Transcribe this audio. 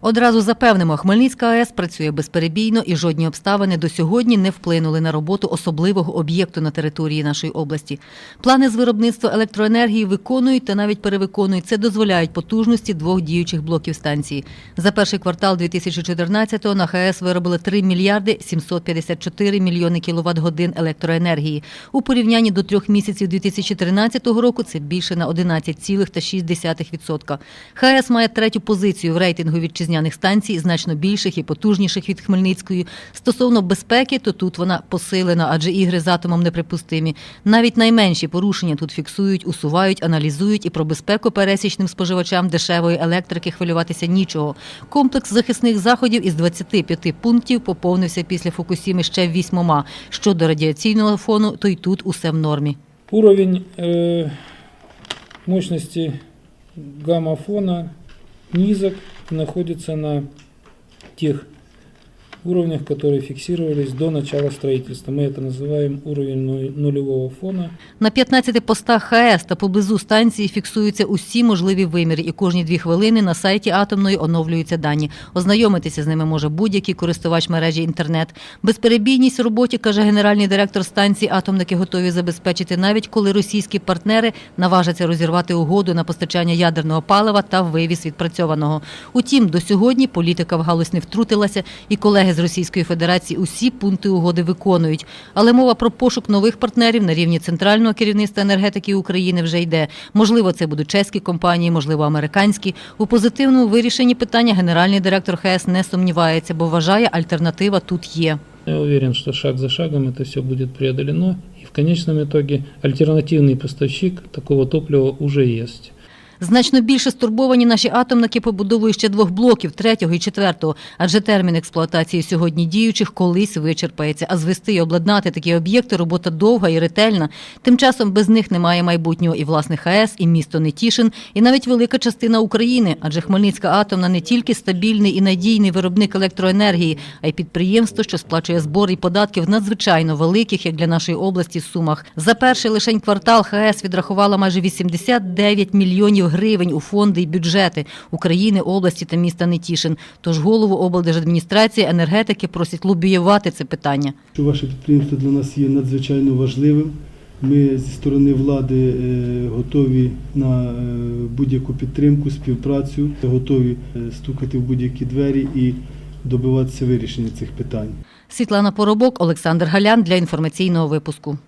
Одразу запевнимо, Хмельницька АЕС працює безперебійно і жодні обставини до сьогодні не вплинули на роботу особливого об'єкту на території нашої області. Плани з виробництва електроенергії виконують та навіть перевиконують. Це дозволяють потужності двох діючих блоків станції. За перший квартал 2014-го на ХАЕС виробили 3 мільярди 754 мільйони кіловат годин електроенергії. У порівнянні до трьох місяців 2013 року це більше на 11,6%. ХАЕС має третю позицію в рейтингу вітчизняних станцій, значно більших і потужніших від Хмельницької. Стосовно безпеки, то тут вона посилена, адже ігри з атомом неприпустимі. Навіть найменші порушення тут фіксують, усувають, аналізують і про безпеку пересічним споживачам дешевої електрики хвилюватися нічого. Комплекс захисних заходів із 25 пунктів поповнився після Фукусіми ще вісьмома. Щодо радіаційного фону, то й тут усе в нормі. Уровень э, мощности гамма-фона низок находится на тех уровнях, которые фиксировались до начала строительства. Мы это называем уровень ну- нулевого фона. На 15 постах ХАЕС та поблизу станції фіксуються усі можливі виміри, і кожні дві хвилини на сайті атомної оновлюються дані. Ознайомитися з ними може будь-який користувач мережі інтернет. Безперебійність у роботі, каже генеральний директор станції, атомники готові забезпечити навіть коли російські партнери наважаться розірвати угоду на постачання ядерного палива та вивіз відпрацьованого. Утім, до сьогодні політика в галузь не втрутилася, і колеги з Російської Федерації усі пункти угоди виконують. Але мова про пошук нових партнерів на рівні центрального керівництва енергетики України вже йде. Можливо, це будуть чеські компанії, можливо, американські. У позитивному вирішенні питання генеральний директор ХЕС не сумнівається, бо вважає, альтернатива тут є. Я уверен, что шаг за шагом это все будет преодолено. И в конечном итоге альтернативный поставщик такого топлива уже есть. Значно більше стурбовані наші атомники побудовою ще двох блоків, третього і четвертого, адже термін експлуатації сьогодні діючих колись вичерпається. А звести і обладнати такі об'єкти робота довга і ретельна. Тим часом без них немає майбутнього і власне ХАЕС, і місто Нетішин, і навіть велика частина України. Адже Хмельницька атомна не тільки стабільний і надійний виробник електроенергії, а й підприємство, що сплачує збори і податки в надзвичайно великих, як для нашої області, сумах. За перший лишень квартал ХАЕС відрахувала майже 89 мільйонів гривень у фонди і бюджети України, області та міста Нетішин. Тож голову облдержадміністрації енергетики просять лобіювати це питання. що ваше підприємство для нас є надзвичайно важливим. Ми зі сторони влади е, готові на е, будь-яку підтримку, співпрацю, готові е, стукати в будь-які двері і добиватися вирішення цих питань. Світлана Поробок, Олександр Галян для інформаційного випуску.